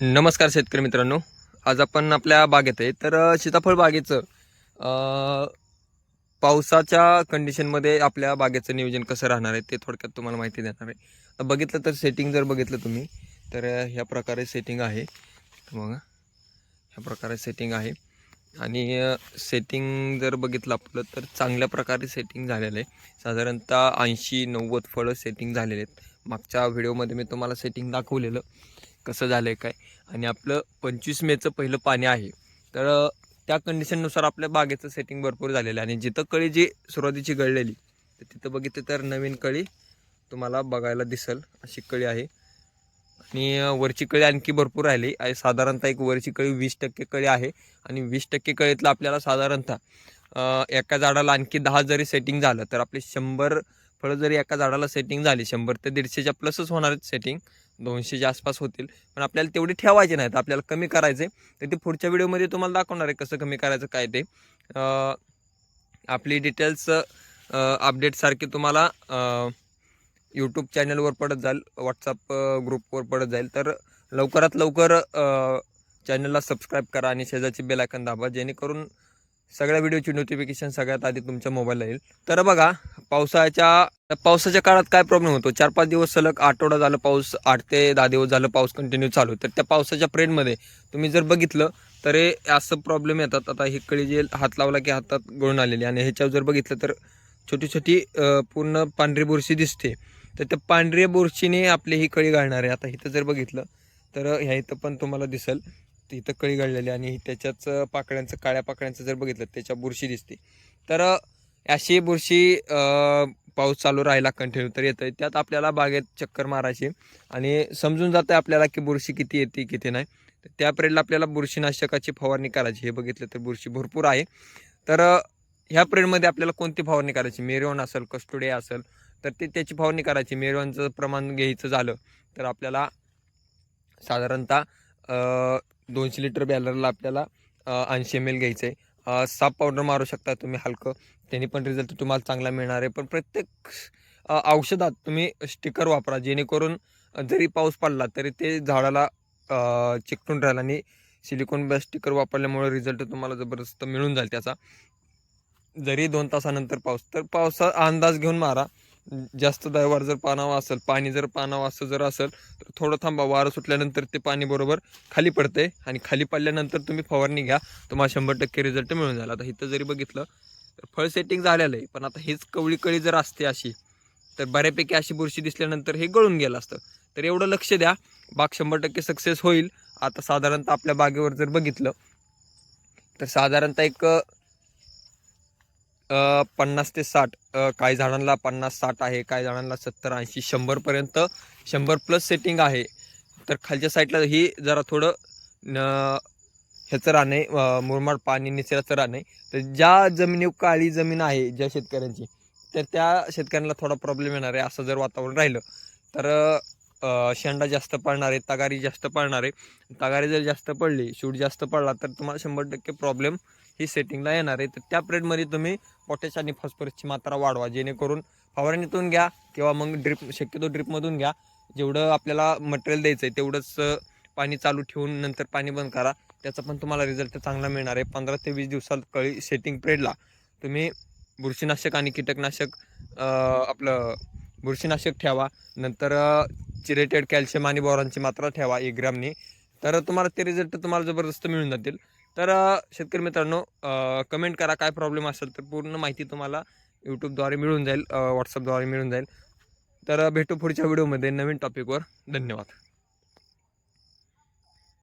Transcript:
नमस्कार शेतकरी मित्रांनो. आज आपण आपल्या बागेत आहे. तर सीताफळ बागेचं पावसाच्या कंडिशनमध्ये आपल्या बागेचं नियोजन कसं राहणार आहे ते थोडक्यात तुम्हाला माहिती देणार आहे. बघितलं तर सेटिंग जर बघितलं तुम्ही तर ह्या प्रकारे सेटिंग आहे. मग बघा ह्या प्रकारे सेटिंग आहे. आणि सेटिंग जर बघितलं आपलं तर चांगल्या प्रकारे सेटिंग झालेलं आहे. साधारणतः ऐंशी नव्वद फळं सेटिंग झालेले आहेत. मागच्या व्हिडिओमध्ये मी तुम्हाला सेटिंग दाखवलेलं. कसं झालं आहे काय? आणि आपलं पंचवीस मेचं पहिलं पाणी आहे. तर त्या कंडिशननुसार आपल्या बागेचं सेटिंग भरपूर झालेलं आहे. आणि जिथं कळी जी सुरुवातीची गळलेली तर तिथं बघितलं तर नवीन कळी तुम्हाला बघायला दिसल. अशी कळी आहे. आणि वरची कळी आणखी भरपूर राहिली. आहे साधारणतः एक वरची कळी वीस टक्के कळी आहे. आणि वीस टक्के कळीतलं आपल्याला साधारणतः एका झाडाला आणखी दहा जरी सेटिंग झालं तर आपले शंभर फळं जरी एका झाडाला सेटिंग झाली शंभर ते दीडशेच्या प्लसच होणार आहेत सेटिंग दोनशेच्या आसपास होतील. पण आपल्याला तेवढे ठेवायचे नाहीत. आपल्याला कमी करायचे. तर ते पुढच्या व्हिडिओमध्ये तुम्हाला दाखवणार आहे कसं कमी करायचं काय ते. आपली डिटेल्स अपडेटसारखी तुम्हाला यूट्यूब चॅनलवर पडत जाईल. व्हॉट्सअप ग्रुपवर पडत जाईल. तर लवकरात लवकर चॅनलला सबस्क्राईब करा आणि शेजारची बेलायकन दाबा. जेणेकरून सगळ्या व्हिडिओची नोटिफिकेशन सगळ्यात आधी तुमच्या मोबाईलला येईल. तर बघा पावसाच्या पावसाच्या काळात काय प्रॉब्लेम होतो? चार पाच दिवस सलग आठवडा झालं पाऊस आठ ते दहा दिवस झालं पाऊस कंटिन्यू चालू. तर त्या पावसाच्या प्रेडमध्ये तुम्ही जर बघितलं तर हे असं प्रॉब्लेम येतात. आता ही कळी जे हात लावला की हातात गळून आलेली आणि ह्याच्यावर जर बघितलं तर छोटी छोटी पूर्ण पांढरी बुरशी दिसते. तर त्या पांढऱ्या बुरशीने आपली ही कळी घालणार आहे. आता इथं जर बघितलं तर ह्या इथं पण तुम्हाला दिसेल. इथं कळी घडलेली आणि त्याच्याच पाकळ्यांचं काळ्या पाकळ्यांचं जर बघितलं त्याच्या बुरशी दिसते. तर अशी बुरशी पाऊस चालू राहिला कंटिन्यू तर येतं त्यात आपल्याला बागेत चक्कर मारायची आणि समजून जातं आपल्याला की बुरशी किती येते किती नाही. तर त्या पिरियडला आपल्याला बुरशीनाशकाची फवारणी करायची. हे बघितलं तर बुरशी भरपूर आहे. तर ह्या प्रेडमध्ये आपल्याला कोणती फवारणी करायची? मेरवण असेल कस्टोडे असेल तर ते त्याची फवारणी करायची. मेरवणचं प्रमाण घ्यायचं झालं तर आपल्याला साधारणतः दोनशे लिटर बॅलरला आपल्याला ऐंशी एम एल घ्यायचं आहे साप पावडर मारू शकता तुम्ही हलकं. त्यांनी पण रिझल्ट तुम्हाला चांगला मिळणार आहे. पण प्रत्येक औषधात तुम्ही स्टिकर वापरा. जेणेकरून जरी पाऊस पडला तरी ते झाडाला चिकटून राहील आणि सिलिकॉन स्टिकर वापरल्यामुळे रिझल्ट तुम्हाला जबरदस्त मिळून जाईल त्याचा. जरी दोन तासानंतर पाऊस तर पावसा अंदाज घेऊन मारा. जास्त दरवार जर पानावं असेल पाणी जर पानावं असं जर असेल तर थोडं थांबा. वारं सुटल्यानंतर ते पाणी बरोबर खाली पडते आणि खाली पडल्यानंतर तुम्ही फवारणी घ्या. तुम्हाला शंभर टक्के रिझल्ट मिळून जाईल. आता इथं जरी बघितलं तर फळ सेटिंग झालेलं आहे. पण आता हेच कवळी कळी जर असते अशी तर बऱ्यापैकी अशी बुरशी दिसल्यानंतर हे गळून गेलं असतं. तर एवढं लक्ष द्या. बाग शंभर टक्के सक्सेस होईल. आता साधारणतः आपल्या बागेवर जर बघितलं तर साधारणतः एक पन्नास ते साठ काही झाडांना पन्नास साठ आहे काही झाडांना सत्तर ऐंशी शंभरपर्यंत शंभर प्लस सेटिंग आहे. तर खालच्या साईडला ही जरा थोडं न ह्याचं राहणे मुरमाड पाणी निचराचं राहणे तर ज्या जमिनीवर काळी जमीन आहे ज्या शेतकऱ्यांची तर त्या शेतकऱ्यांना थोडा प्रॉब्लेम येणार आहे असं जर वातावरण राहिलं तर शेंडा जास्त पडणार आहे तगारी जास्त पडणार आहे. तगारी जर जास्त पडली शूट जास्त पडला तर तुम्हाला शंभर टक्के प्रॉब्लेम ही सेटिंगला येणार आहे. तर त्या पिरियडमध्ये तुम्ही पोटॅश आणि फॉस्फरसची मात्रा वाढवा. जेणेकरून फवारणीतून घ्या किंवा मग ड्रिप शक्यतो ड्रिपमधून घ्या. जेवढं आपल्याला मटेरियल द्यायचं आहे तेवढंच पाणी चालू ठेवून नंतर पाणी बंद करा. त्याचा पण तुम्हाला रिझल्ट चांगला मिळणार आहे. पंधरा ते वीस दिवसात कळी सेटिंग पिरियडला तुम्ही बुरशीनाशक आणि कीटकनाशक आपलं बुरशीनाशक ठेवा. नंतर चिरेटेड कॅल्शियम आणि बोरांची मात्रा ठेवा एक ग्रामनी. तर तुम्हाला ते रिझल्ट तुम्हाला जबरदस्त मिळून जातील. तर शेतकरी मित्रांनो कमेंट करा काय प्रॉब्लेम असेल तर पूर्ण माहिती तुम्हाला यूट्यूबद्वारे मिळून जाईल व्हॉट्सअपद्वारे मिळून जाईल. तर भेटू पुढच्या व्हिडिओमध्ये नवीन टॉपिकवर धन्यवाद.